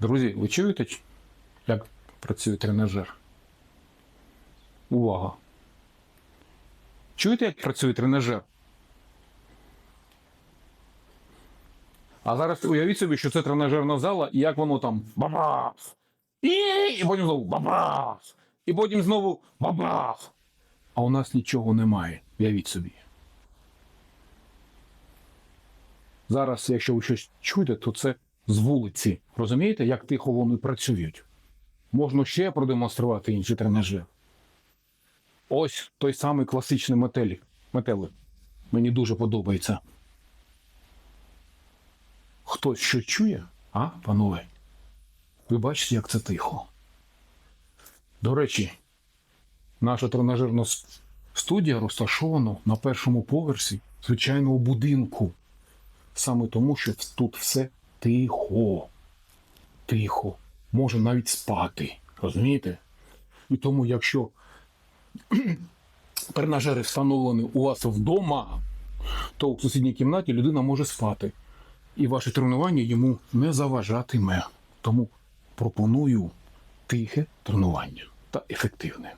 Друзі, ви чуєте, як працює тренажер? Увага! Чуєте, як працює тренажер? А зараз уявіть собі, що це тренажерна зала, і як воно там бабах! І, і потім знову бабах! І потім знову бабах! А у нас нічого немає. Уявіть собі. Зараз, якщо ви щось чуєте, то це з вулиці. Розумієте, як тихо вони працюють? Можна ще продемонструвати інший тренажер. Ось той самий класичний метелік. Метелик. Мені дуже подобається. Хтось що чує? А, панове? Ви бачите, як це тихо. До речі, наша тренажерна студія розташована на першому поверсі звичайного будинку. Саме тому, що тут все тихо. Тихо. Може навіть спати. Розумієте? І тому, якщо тренажери встановлені у вас вдома, то в сусідній кімнаті людина може спати. І ваше тренування йому не заважатиме. Тому пропоную тихе тренування та ефективне.